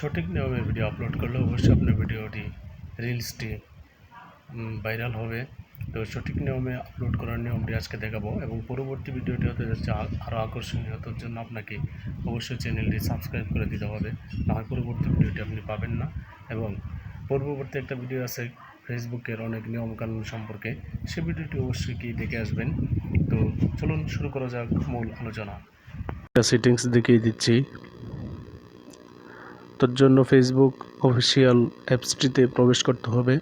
সঠিক নিয়মে video upload করলে অবশ্যই আপনার ভিডিওটি রিলসটি ভাইরাল হবে। তো সঠিক নিয়মে আপলোড করার নিয়মটি আজকে দেখাবো এবং পরবর্তী ভিডিওটি হতে যাচ্ছে আরও আকর্ষণীয়। হওয়ার জন্য আপনাকে অবশ্যই চ্যানেলটি সাবস্ক্রাইব করে দিতে হবে নাহলে পরবর্তী ভিডিওটি আপনি পাবেন না। এবং পূর্ববর্তী একটা ভিডিও আছে ফেসবুকের অনেক নিয়মকানুন সম্পর্কে, সে ভিডিওটি অবশ্যই কি দেখে আসবেন। তো চলুন শুরু করা যাক মূল আলোচনা। একটা সেটিংস দেখিয়ে দিচ্ছি। তোর জন্য ফেসবুক অফিসিয়াল অ্যাপসটিতে প্রবেশ করতে হবে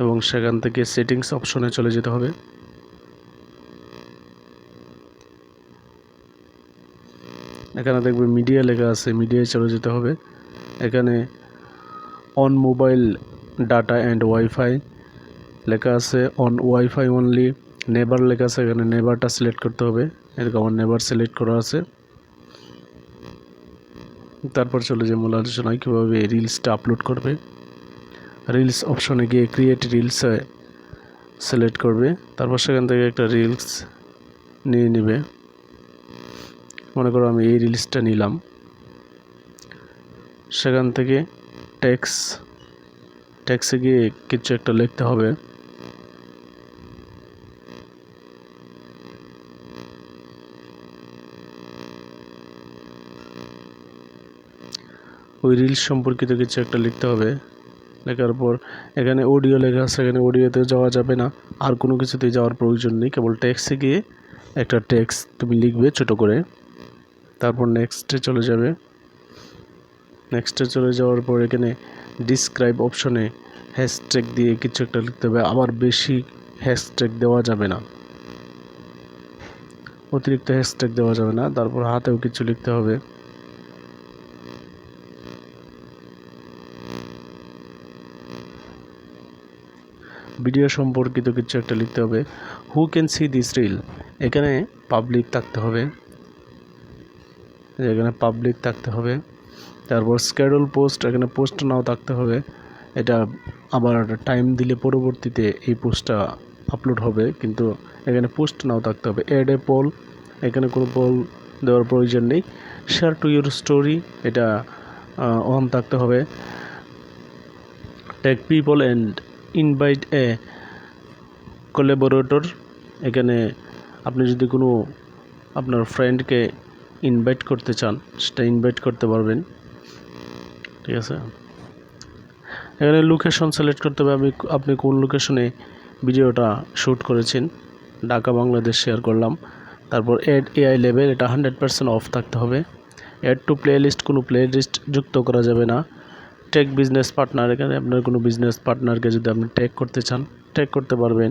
এবং সেখান থেকে সেটিংস অপশনে চলে যেতে হবে। এখানে দেখবে মিডিয়া লেখা আছে মিডিয়ায় চলে যেতে হবে। এখানে on mobile data and wifi লেখা আছে অন ওয়াইফাই অনলি নেবার লেখা আছে, এখানে নেবারটা সিলেক্ট করতে হবে। এরকম আমার নেবার সিলেক্ট করা আছে। তারপর চলে যে মূল আলোচনায় কীভাবে রিলসটা আপলোড করবে। রিলস অপশনে গিয়ে ক্রিয়েট রিলস সিলেক্ট করবে। তারপর সেখান থেকে একটা রিলস নিয়ে নেবে। মনে করো আমি এই রিলসটা নিলাম। সেখান থেকে ট্যাক্স ট্যাক্সে গিয়ে কিছু একটা লিখতে হবে। ওই রিলস সম্পর্কিত কিছু একটা লিখতে হবে। লেখার পর এখানে অডিও লেখা আছে, এখানে অডিওতে যাওয়া যাবে না। আর কোনো কিছুতে যাওয়ার প্রয়োজন নেই। কেবল ট্যাক্সে গিয়ে একটা ট্যাক্স তুমি লিখবে ছোট করে। তারপর নেক্সটে চলে যাবে। নেক্সটে চলে যাওয়ার পর এখানে ডিসক্রাইব অপশনে হ্যাশট্যাগ দিয়ে কিছু একটা লিখতে হবে। আবার বেশি হ্যাশট্যাগ দেওয়া যাবে না। অতিরিক্ত হ্যাশট্যাগ দেওয়া যাবে না। তারপর হাতেও কিছু লিখতে হবে। ভিডিও সম্পর্কিত কিছু একটা লিখতে হবে। Who can see this reel এখানে পাবলিক থাকতে হবে। এখানে পাবলিক থাকতে হবে। তারপর স্ক্যাডুল পোস্ট এখানে পোস্ট নাও থাকতে হবে। এটা আবার টাইম দিলে পরবর্তীতে এই পোস্টটা আপলোড হবে। কিন্তু এখানে পোস্ট নাও থাকতে হবে। অ্যাড এ পোল এখানে কোনো পোল দেওয়ার প্রয়োজন নেই। শেয়ার টু ইউর স্টোরি এটা অন থাকতে হবে। Tag people and invite a collaborator এখানে আপনি যদি কোনো আপনার ফ্রেন্ডকে ইনভাইট করতে চান, সেটা ইনভাইট করতে পারবেন। ঠিক আছে? এখানে লোকেশন সিলেক্ট করতে হবে, আমি আপনি কোন লোকেশনে ভিডিওটা শ্যুট করেছেন, ঢাকা, বাংলাদেশ শেয়ার করলাম। তারপর অ্যাড এআই লেভেল এটা হান্ড্রেড পার্সেন্ট অফ থাকতে হবে। অ্যাড টু প্লে লিস্ট কোনো প্লে লিস্ট যুক্ত করা যাবে না। টেক বিজনেস পার্টনার এখানে আপনার কোনো বিজনেস পার্টনারকে যদি আপনি ট্যাগ করতে চান ট্যাগ করতে পারবেন।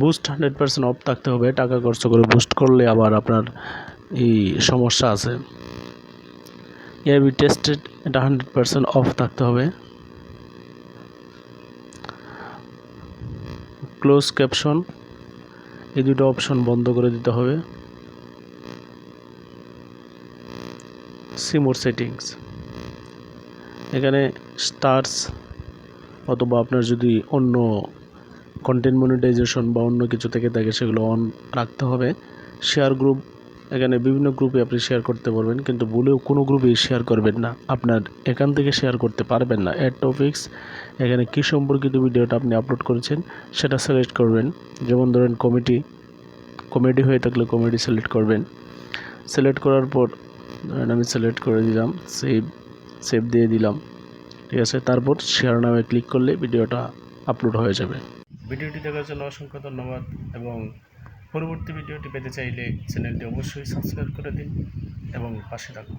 বুস্ট হান্ড্রেড পার্সেন্ট অফ থাকতে হবে, টাকা খরচ করে বুস্ট করলে আবার আপনার এই সমস্যা আছে। এবি টেস্টেড এটা হান্ড্রেড পার্সেন্ট অফ থাকতে হবে। ক্লোজ ক্যাপশন এই দুটো অপশন বন্ধ করে দিতে হবে। সিমোর সেটিংস এখানে স্টার্স অথবা আপনার যদি অন্য কন্টেন্ট মনিটাইজেশন বা অন্য কিছু থেকে থাকে, সেগুলো অন রাখতে হবে। শেয়ার গ্রুপ এখানে বিভিন্ন গ্রুপে আপনি শেয়ার করতে পারবেন, কিন্তু ভুলেও কোনো গ্রুপেই শেয়ার করবেন না। আপনার এখান থেকে শেয়ার করতে পারবেন না। অ্যাড টপিক্স এখানে কী সম্পর্কিত ভিডিওটা আপনি আপলোড করেছেন, সেটা সিলেক্ট করবেন। যেমন ধরেন কমেডি কমেডি হয়ে থাকলে কমেডি সিলেক্ট করবেন। সিলেক্ট করার পর আমি সিলেক্ট করে দিলাম সেভ সেভ দিয়ে দিলাম। ঠিক আছে? তারপর শেয়ার নামে ক্লিক করলে ভিডিওটা আপলোড হয়ে যাবে। ভিডিওটি দেখার জন্য অসংখ্য ধন্যবাদ এবং পরবর্তী ভিডিওটি পেতে চাইলে চ্যানেলটি অবশ্যই সাবস্ক্রাইব করে দিন এবং পাশে থাকুন।